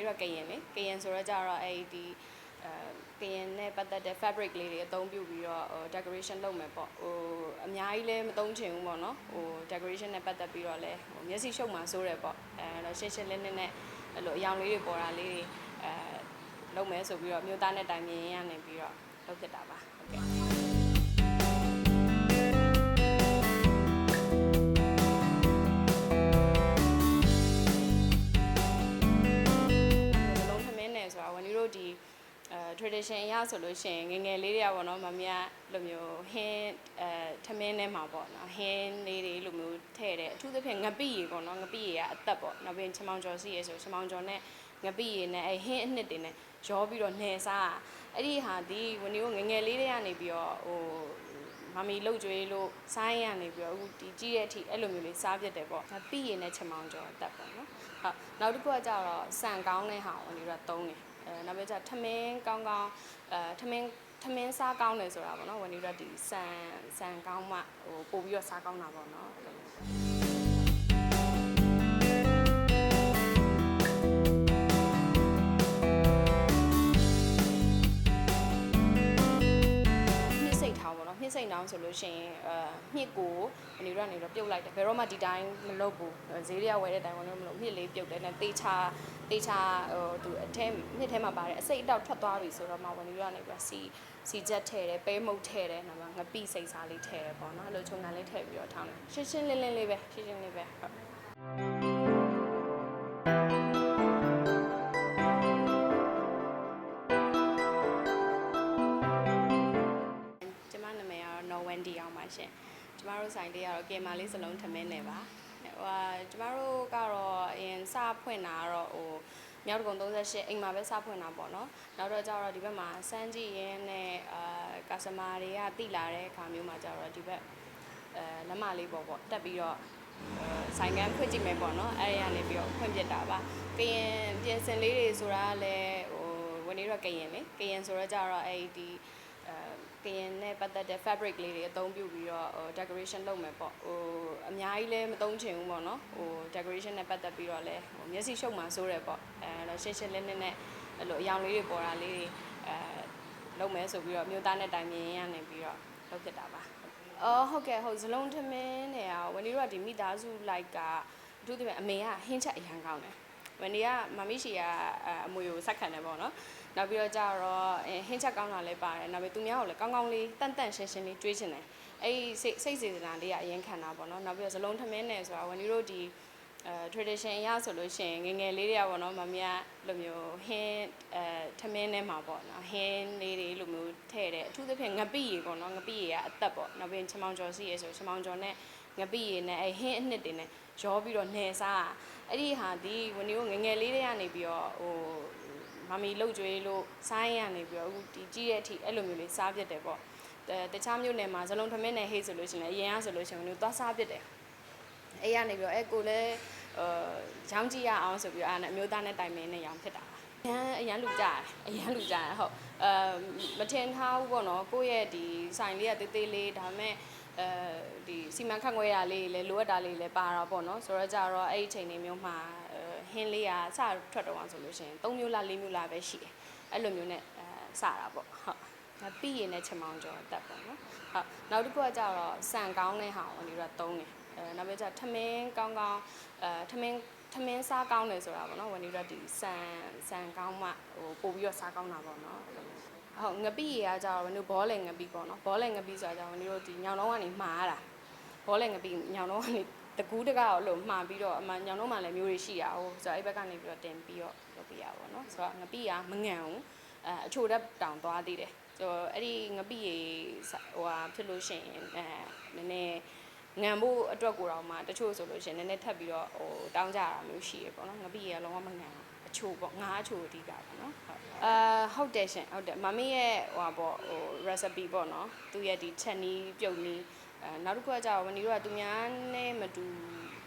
နေ့တော့ကရင်လေကရင်ဆိုတော့ကြတော့အဲ့ဒီအဲကရင်နဲ့ပတ်သက်တဲ့ fabric လေးတွေအသုံးပြုပြီးတော့ဟို decoration လုပ်မယ်ပေါ့ဟိုအများကြီးလည်းမသုံးချင်ဘူးပေါ့နော်ဟို decoration နဲ့ပတ်သက်ပြီးတော့လည်းဟိုမျက်စိရှုပ်မှဆိုးတယ်ပေါ့အဲတော့ရှင်းရှင်းလင်းလင်းနဲ့အဲ့လိုအယောင်လေးတွေပေါ်တာလေးတွေအဲလုပ်မယ်ဆိုပြီးတော့မြို့သားနဲ့တိုင်ပင်ရနေပြီးတော့လုပ်ဖြစ်တာပါ tradition အရဆိုလို့ရှိရင်ငယ်ငယ်လေးတွေကပေါ့နော်မမကလိုမျိုးဟင်းအဲထမင်းထဲမှာပေါ့နော်ဟင်းလေးတွေလိုမျိုးထည့်တယ်အထူးသဖြင့်ငပိရေပေါ့နော်ငပိရေကအသက်ပေါ့နောက်ပြီးချမောင်ကျော်စီရေဆိုချမောင်ကျော်နဲ့ငပိရေနဲ့အဲဟင်းအနှစ်တွေနဲ့ရောပြီးတော့နယ်စားအဲ့ဒီဟာဒီဝန်ကြီးတို့ငယ်ငယ်လေးတွေကနေပြီးတော့ဟိုမမီလှုပ်ကြွေးလို့ဆိုင်းရနေပြီးတော့အခုဒီကြီးတဲ့အထိအဲ့လိုမျိုးလေးစားပြစ်တယ်ပေါ့။ပြီးရင်လည်းချမောင်ကျော်အသက်ပေါ့နော်။ဟုတ်နောက်တစ်ခုကကြတော့စံကောင်းတဲ့ဟာကိုဒီတော့သုံးတယ်။အဲ နောက်ပြီးကျထမင်းကောင်းကောင်းအဲထမင်းထမင်းစားကောင်းတယ်ဆိုတာပေါ့နော်။ဝန်ဒီတော့ဒီစံစံကောင်းမှဟိုပို့ပြီးတော့စားကောင်းတာပေါ့နော်။အဲ့လို နော်မြင့်စိတ်ထောင်းဆိုလို့ရှိရင်အဲမြင့်ကိုအနေရောကနေတော့ပြုတ်လိုက်တယ်ဘယ်တော့မှဒီတိုင်းမလုပ်ဘူးဈေးရဝယ်တဲ့အတိုင်းဝင်လို့မလို့မြင့်လေးပြုတ်တယ်နဲ့တေချာတေချာဟိုသူအထဲမြင့်ထဲမှာပါတယ်အစိတ်အတောက်ထွက်သွားပြီဆိုတော့မှဝင်လို့ကနေပြီးစီစီချက်ထည့်တယ်ပဲမုတ်ထည့်တယ်နောက်မှငပိစိတ်စားလေးထည့်တယ်ပေါ့နော်အဲ့လိုချုံငံလေးထည့်ပြီးတော့ထောင်းတယ်ရှင်းရှင်းလင်းလင်းလေးပဲရှင်းရှင်းလေးပဲဟုတ် တို့ဆိုင်လေးကတော့ကင်မာလေးစလုံးထမင်းနယ်ပါဟိုဟာကျမတို့ကတော့အရင်စဖွင့်တာကတော့ဟိုမြောက်တကုံ38အိမ်မှာပဲစဖွင့်တာပေါ့နော်နောက်တော့ကျတော့ဒီဘက်မှာစမ်းကြည့်ရင်းနဲ့အာကာစမာတွေကတိလာတဲ့အခါမျိုးမှာကျတော့ဒီဘက်အဲလက်မလေးပေါ့ပေါ့တက်ပြီးတော့အဲဆိုင်ကန်းဖွင့်ကြည့်မယ်ပေါ့နော်အဲ့ဒီကနေပြီးတော့ဖွင့်ပြတာပါကရင်ပြင်စင်လေးတွေဆိုတာကလည်းဟိုဝန်နေတော့ကရင်လေကရင်ဆိုတော့ကျတော့အဲ့ဒီအဲ ကရင်နဲ့ပတ်သက်တဲ့ fabric လေးတွေအသုံးပြုပြီးတော့ဟို decoration လုပ်မယ်ပေါ့ဟိုအများကြီးလည်းမသုံးချင်ဘူးပေါ့နော်ဟို decoration နဲ့ပတ်သက်ပြီးတော့လည်းဟိုမျက်စိရှုပ်မှဆိုးတယ်ပေါ့အဲတော့ရှင်းရှင်းလင်းလင်းနဲ့အဲ့လိုအယောင်လေးတွေပေါ်တာလေးတွေအဲလုပ်မယ်ဆိုပြီးတော့မြို့သားနဲ့တိုင်ပင်ရနေပြီးတော့လုပ်ဖြစ်တာပါအော်ဟုတ်ကဲ့ဟုတ်ဇလုံးထမင်းတွေကဝန်ဒီတို့ကဒီမိသားစုလိုက်ကအထူးသဖြင့်အမေကဟင်းချက်အရန်ကောင်းတယ်ဝန်ဒီကမမီရှိကအမွေကိုဆက်ခံတယ်ပေါ့နော် နောက်ပြီးတော့ကြတော့ဟင်းချက်ကောင်းတာလည်းပါတယ်နောက်ပြီးသူများကိုလည်းကောင်းကောင်းလေးတန့်တန့်ရှင်းရှင်းလေးတွေးချင်တယ်အဲ့ဒီစိတ်စိတ်စေတနာလေးကအရင်ခံတာပေါ့နော်နောက်ပြီးတော့ဇလုံးထမင်းနယ်ဆိုတာဝန်ဒီတို့ဒီအဲ tradition အရဆိုလို့ရှိရင်ငယ်ငယ်လေးတွေကပေါ့နော်မမီကလိုမျိုးဟင်းအဲထမင်းထဲမှာပေါ့နော်ဟင်းလေးတွေလိုမျိုးထည့်တယ်အထူးသဖြင့်ငပိရေပေါ့နော်ငပိရေကအသက်ပေါ့နောက်ပြီးချမောင်ကျော်စီရေဆိုချမောင်ကျော်နဲ့ငပိရေနဲ့အဲဟင်းအနှစ်တွေနဲ့ရောပြီးတော့နယ်စားအဲ့ဒီဟာဒီဝန်ဒီကိုငယ်ငယ်လေးတွေကနေပြီးတော့ဟို မမီလှုပ်ကြွေးလို့ဆိုင်းရနေပြီးတော့အခုဒီကြီးတဲ့အထိအဲ့လိုမျိုးလေးစားပြစ်တယ်ပေါ့တခြားမြို့နယ်မှာဇလုံးထမင်းနဲ့ဟေးဆိုလို့ရှိရင်လည်းအရင်ကဆိုလို့ရှိရင်တို့သွားစားပြစ်တယ်အဲ့ရနေပြီးတော့အဲ့ကိုလည်းအာရောင်းကြည့်ရအောင်ဆိုပြီးတော့အဲ့နဲ့အမျိုးသားနဲ့တိုင်ပင်နဲ့ရောင်းဖြစ်တာပါအရန်အရန်လူကြတယ်အရန်လူကြတယ်ဟုတ်အာမထင်ထားဘူးပေါ့နော်ကိုယ့်ရဲ့ဒီဆိုင်လေးကတေးသေးလေးဒါပေမဲ့အဲဒီစီမံခန့်ခွဲရလေးလည်းလိုအပ်တာလေးလည်းပါတော့ပေါ့နော်ဆိုတော့ကြတော့အဲ့ဒီအချိန်လေးမျိုးမှာ ဟင်းလေးကစထွက်တော့အောင်ဆိုလို့ရှိရင်၃မျိုးလား၄မျိုးလားပဲရှိတယ်အဲ့လိုမျိုးနဲ့အဲစတာပေါ့ဟုတ်ငါပြီးရင်လည်းချမောင်ကျော်အသက်ပေါ့နော်ဟုတ်နောက်တစ်ခုကကြတော့စံကောင်းတဲ့ဟာကိုဒီတော့သုံးတယ်အဲနောက်ပြီးကျထမင်းကောင်းကောင်းအဲထမင်းထမင်းစားကောင်းတယ်ဆိုတာပေါ့နော်ဝန်ဒီတော့ဒီစံစံကောင်းမှဟိုပို့ပြီးတော့စားကောင်းတာပေါ့နော်အဲ့လိုမျိုးဟုတ်ငပိရေကကြတော့ဝန်ဒီဘောလေငပိပေါ့နော်ဘောလေငပိဆိုတာကြဝန်ဒီတို့ဒီညောင်လုံးကနေမှားရတာဘောလေငပိညောင်လုံးကနေ တကူးတကောက်လို့မှားပြီးတော့အမှညောင်လုံးမှလည်းမျိုးတွေရှိတာဟိုဆိုတော့အဲ့ဘက်ကနေပြီးတော့တင်ပြီးတော့လုပ်ပြရပါတော့နော်ဆိုတော့ငပိကမငံဘူးအဲအချိုတက်တောင်သွားသေးတယ်ဆိုတော့အဲ့ဒီငပိရေဟိုဟာဖြစ်လို့ရှိရင်အဲနည်းနည်းငံဖို့အတွက်ကိုတော့မှတချို့ဆိုလို့ရှိရင်နည်းနည်းထပ်ပြီးတော့ဟိုတောင်းကြတာမျိုးရှိရပေါ့နော်ငပိရေကလုံးဝမငံဘူးအချိုပေါ့ငါးအချိုအဓိကပေါ့နော်ဟုတ်အာဟုတ်တယ်ရှင်ဟုတ်တယ်မမေရဲ့ဟိုဟာပေါ့ဟို recipe ပေါ့နော်သူရဲ့ဒီချက်နီးပြုတ်နီး အဲနောက်တစ်ခုကကြာဝန်ဒီတို့ကသူများနဲ့မတူ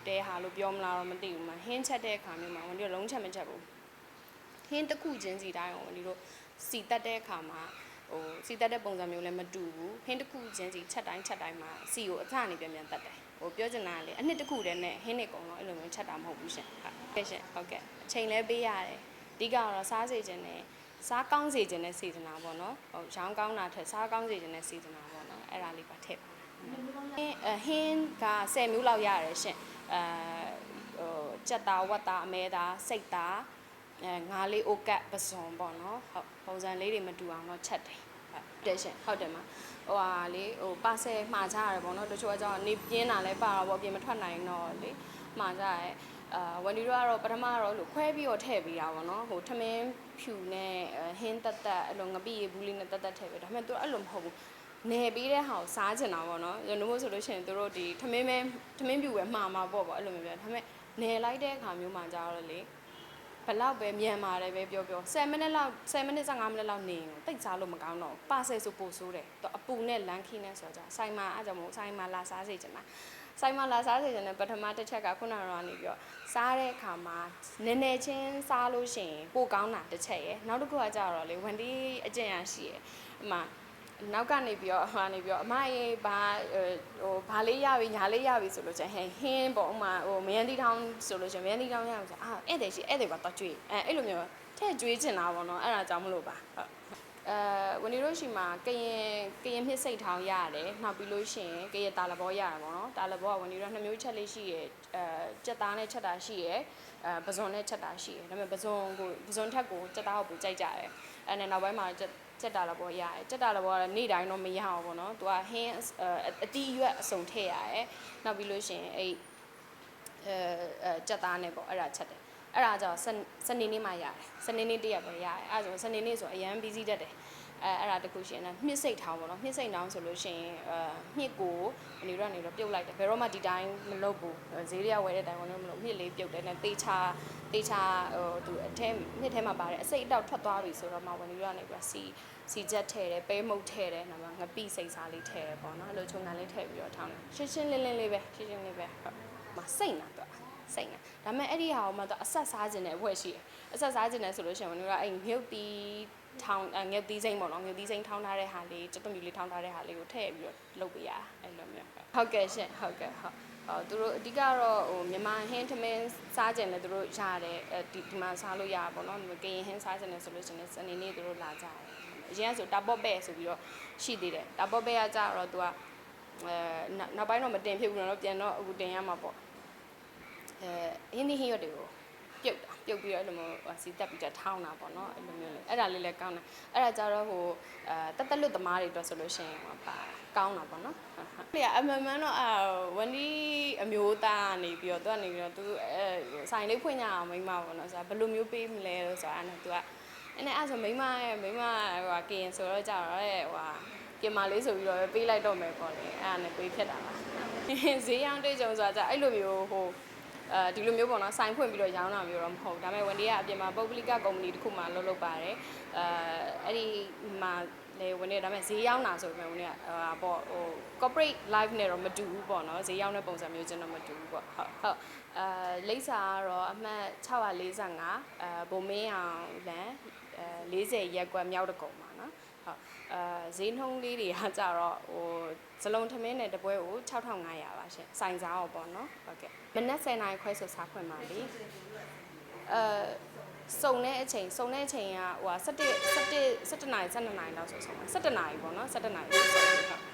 တဲဟာလို့ပြောမလားတော့မသိဘူးမဟင်းချက်တဲ့အခါမျိုးမှာဝန်ဒီတို့လုံးချက်မချက်ဘူးဟင်းတစ်ခုချင်းစီတိုင်းကိုဝန်ဒီတို့စီတက်တဲ့အခါမှာဟိုစီတက်တဲ့ပုံစံမျိုးလည်းမတူဘူးဟင်းတစ်ခုချင်းစီချက်တိုင်းချက်တိုင်းမှာစီကိုအထအနေပြန်ပြန်တက်တယ်ဟိုပြောချင်တာကလေအနှစ်တစ်ခုတည်းနဲ့ဟင်းနေကုန်တော့အဲ့လိုမျိုးချက်တာမဟုတ်ဘူးရှင်ဟုတ်ကဲ့ရှင်ဟုတ်ကဲ့အချိန်လဲပေးရတယ်တဓိကကတော့စားစေခြင်းနဲ့စားကောင်းစေခြင်းနဲ့စေတနာပေါ့နော်ဟုတ်ရောင်းကောင်းတာထက်စားကောင်းစေခြင်းနဲ့စေတနာပေါ့နော်အဲ့ဒါလေးပါထည့်ပါ ဟင်းအဟင်းက10မျိုးလောက်ရတယ်ရှင်အဲဟိုကြက်သားဝက်သားအမဲသားစိတ်သားအဲငါးလေးအိုကတ်ပစုံပေါ့နော်ဟုတ်ပုံစံလေးတွေမတူအောင်တော့ချက်တယ်ဟုတ်တယ်ရှင်ဟုတ်တယ်မဟိုဟာလေဟိုပါဆယ်မှာကြရတယ်ပေါ့နော်တချို့အကြောင်းနေပြင်းတာလဲပါတော့ပေါ့ပြင်မထွက်နိုင်တော့လေမှာကြရဲအာဝန်ဒီတို့ကတော့ပထမတော့လို့ခွဲပြီးတော့ထည့်ပြီးတာပေါ့နော်ဟိုထမင်းဖြူနဲ့ဟင်းတက်တက်အဲ့လိုငပိရေဘူးလေးနဲ့တက်တက်ထည့်ပြီးဒါပေမဲ့သူအဲ့လိုမဟုတ်ဘူး နေပြီးတဲ့ဟာကိုစားချင်တာပေါ့နော်ရနို့မို့ဆိုလို့ရှိရင်တို့ဒီထမင်းမဲထမင်းပြူပဲမှာမှာပေါ့ပေါ့အဲ့လိုမျိုးပြောဒါပေမဲ့နေလိုက်တဲ့အခါမျိုးမှာကြတော့လေဘလောက်ပဲမြန်ပါတယ်ပဲပြောပြော10မိနစ်လောက်10မိနစ်15မိနစ်လောက်နေရင်တိတ်စားလို့မကောင်းတော့ပါဆယ်ဆိုပို့ဆိုးတယ်သူအပူနဲ့လမ်းခီးနဲ့ဆိုကြဆိုင်မှာအဲ့ကြောင့်မို့ဆိုင်မှာလာစားစေချင်တာဆိုင်မှာလာစားစေချင်တဲ့ပထမတစ်ချက်ကခုနကတော့နေပြီးတော့စားတဲ့အခါမှာနည်းနည်းချင်းစားလို့ရှိရင်ပိုကောင်းတာတစ်ချက်ရယ်နောက်တစ်ခုကကြတော့လေဝန်ဒီအကျင့်ရရှိရယ်အမှ နောက်ကနေပြီးတော့ဟာနေပြီးတော့အမရေဘာဟိုဘာလေးရပြီညာလေးရပြီဆိုလို့ချင်းဟဲဟင်းပေါ့ဥမာဟိုမယန်တီထောင်းဆိုလို့ချင်းမယန်တီထောင်းရအောင်ဆိုအာဧည့်သည်ရှိဧည့်သည်ပါတော့ကြွေးအဲအဲ့လိုမျိုးထဲ့ကြွေးချင်တာပေါ့နော်အဲ့ဒါကြောင့်မလို့ပါဟုတ်အဲဝန်ဒီတို့ရှိမှာကရင်ကရင်မြစ်စိတ်ထောင်းရတယ်နောက်ပြီးလို့ရှိရင်ကရင်တာလဘောရတယ်ပေါ့နော်တာလဘောကဝန်ဒီတို့နှစ်မျိုးချက်လေးရှိရအဲကြက်သားနဲ့ချက်တာရှိရအဲပဇွန်နဲ့ချက်တာရှိရဒါပေမဲ့ပဇွန်ကိုပဇွန်ထက်ကိုကြက်သားကိုပူကြိုက်ကြတယ်အဲနဲ့နောက်ပိုင်းမှာကြက် ကြက်တာလဘောရတယ်ကြက်တာလဘောကနေ့တိုင်းတော့မရအောင်ပေါ့နော်သူကဟင်းအတီးရွက်အစုံထည့်ရတယ်နောက်ပြီးလို့ရှိရင်အဲ့အဲအဲကြက်သားနဲ့ပေါ့အဲ့ဒါချက်တယ်အဲ့ဒါကြောင့်စနေနေ့မှရတယ်စနေနေ့တရက်ပဲရတယ်အဲ့ဒါဆိုစနေနေ့ဆိုအရန် busy တက်တယ် အဲအဲ့ဒါတခုရှင်လားမြစ်စိတ်ထောင်းပေါ့နော်မြစ်စိတ်ထောင်းဆိုလို့ရှိရင်အဲမြစ်ကိုအနေတော့နေတော့ပြုတ်လိုက်တယ်ဘယ်တော့မှဒီတိုင်းမလုပ်ဘူးဈေးရဝယ်တဲ့အတိုင်းပေါ့နော်မလို့မြစ်လေးပြုတ်တယ်နဲ့တေချာတေချာဟိုသူအထဲမြစ်ထဲမှာပါတယ်အစိတ်အတောက်ထွက်သွားပြီဆိုတော့မှဝင်ပြီးတော့နေပြီးစီစီချက်ထည့်တယ်ပဲမုတ်ထည့်တယ်နောက်မှငပိစိတ်စားလေးထည့်တယ်ပေါ့နော်အဲ့လိုချုံငံလေးထည့်ပြီးတော့ထောင်းတယ်ရှင်းရှင်းလင်းလင်းလေးပဲရှင်းရှင်းလေးပဲဟုတ်မစိတ်နာတော့စိတ်နာဒါပေမဲ့အဲ့ဒီဟာကိုမှတော့အဆက်စားခြင်းနဲ့အဝက်ရှိတယ်အဆက်စားခြင်းနဲ့ဆိုလို့ရှိရင်တို့ကအဲ့မြုပ်တီ ထောင်းငက်သီးစိမ့်ပေါ့နော်ငက်သီးစိမ့်ထောင်းထားတဲ့ဟာလေးကျွတ်တမီလေးထောင်းထားတဲ့ဟာလေးကိုထည့်ပြီးတော့လုပ်ပေးရအဲ့လိုမျိုးဟုတ်ကဲ့ရှင်ဟုတ်ကဲ့ဟုတ်ဟောသူတို့အဓိကတော့ဟိုမြန်မာဟင်းထမင်းစားကြတယ်သူတို့ရတယ်အဲဒီဒီမှာစားလို့ရပါဘောနော်ကရင်ဟင်းစားကြတယ်ဆိုလို့ရှိရင်စနေနေ့သူတို့လာကြတယ်အရင်ကဆိုတာပေါ့ပဲဆိုပြီးတော့ရှိသေးတယ်တာပေါ့ပဲကကြတော့သူကအဲနောက်ပိုင်းတော့မတင်ဖြစ်ဘူးတော့ပြန်တော့အခုတင်ရမှာပေါ့အဲဟင်းဒီဟင်းရွက်တွေကိုပြုတ်တာ ပြုတ်ပြီးတော့အဲ့လိုမျိုးစီတက်ပြီးတော့ထောင်းတာပေါ့နော်အဲ့လိုမျိုးလေအဲ့ဒါလေးလည်းကောင်းတယ်အဲ့ဒါကြတော့ဟိုအဲတက်တက်လွတ်သမားတွေအတွက်ဆိုလို့ရှိရင်ဟိုပါကောင်းတာပေါ့နော်ဟုတ်ဟုတ်လေအမှန်မှန်တော့အာဝန်ဒီအမျိုးသားကနေပြီးတော့သူကနေပြီးတော့သူအဲဆိုင်လေးဖွင့်ကြအောင်မိမပေါ့နော်ဆိုတော့ဘယ်လိုမျိုးပေးမလဲလို့ဆိုတာအဲ့နဲ့သူကအဲ့နဲ့အဲ့ဆိုမိမရဲ့မိမဟိုကင်ဆိုတော့ကြတော့ရဲ့ဟိုကင်မလေးဆိုပြီးတော့ပေးလိုက်တော့မယ်ပေါ့လေအဲ့ဒါနဲ့ပေးဖြစ်တာပါဈေးရောင်းတွေ့ကြုံဆိုတာကြအဲ့လိုမျိုးဟို အဲဒီလိုမျိုးပေါ့နော်စိုင်ဖွင့်ပြီးတော့ရောင်းတာမျိုးတော့မဟုတ်ဒါပေမဲ့ဝန်ဒီကအပြင်မှာပုဂ္ဂလိကကုမ္ပဏီတစ်ခုမှလုပ်လုပ်ပါတယ်အဲအဲ့ဒီမှာလေဝင်နေဒါပေမဲ့ဈေးရောက်တာဆိုပေမဲ့ဝင်နေဟိုပေါ့ဟို corporate life နဲ့တော့မတူဘူးပေါ့နော်ဈေးရောက်တဲ့ပုံစံမျိုးချင်းတော့မတူဘူးပေါ့ဟုတ်ဟုတ်အဲလိပ်စာကတော့အမှတ်645အဲဘုံမင်းအောင်လန်အဲ40ရက်ကွက်မြောက်တကုံပါနော်ဟုတ်အဲဈေးနှုန်းလေးတွေကကြတော့ဟို ဇလုံးထမင်းနဲ့တပွဲကို6500ပါရှင်စိုင်စားတော့ပေါ့နော်ဟုတ်ကဲ့မနက်10:00နာရီခွဲဆိုစားခွင့်ပါလေအဲစုံတဲ့အချိန်စုံတဲ့အချိန်ကဟို17 17 17နာရီ12နာရီလောက်ဆိုဆုံးပါ17နာရီပေါ့နော်17နာရီဆိုဆုံးဟုတ်